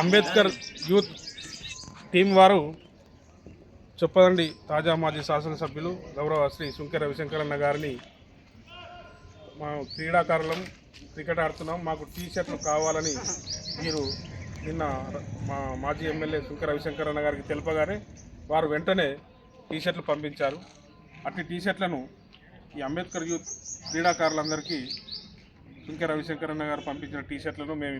Ambedkar youth team వారు చెప్పదండి తాజా మాజీ శాసనసభ్యులు గౌరవ శ్రీ శుంకర రవిశంకరన్న గారిని మా క్రీడాకారులం క్రికెట్ ఆడుతున్నాం. మాకు టీ షర్ట్లు కావాలని మీరు నిన్న మా మాజీ ఎమ్మెల్యే సుంకె రవిశంకరన్న గారికి తెలుపగానే వారు వెంటనే టీ షర్ట్లు పంపించారు. అట్టి టీ షర్ట్లను ఈ అంబేద్కర్ యూత్ క్రీడాకారులందరికీ శుంకర రవిశంకరన్న గారు పంపించిన టీ షర్ట్లను మేము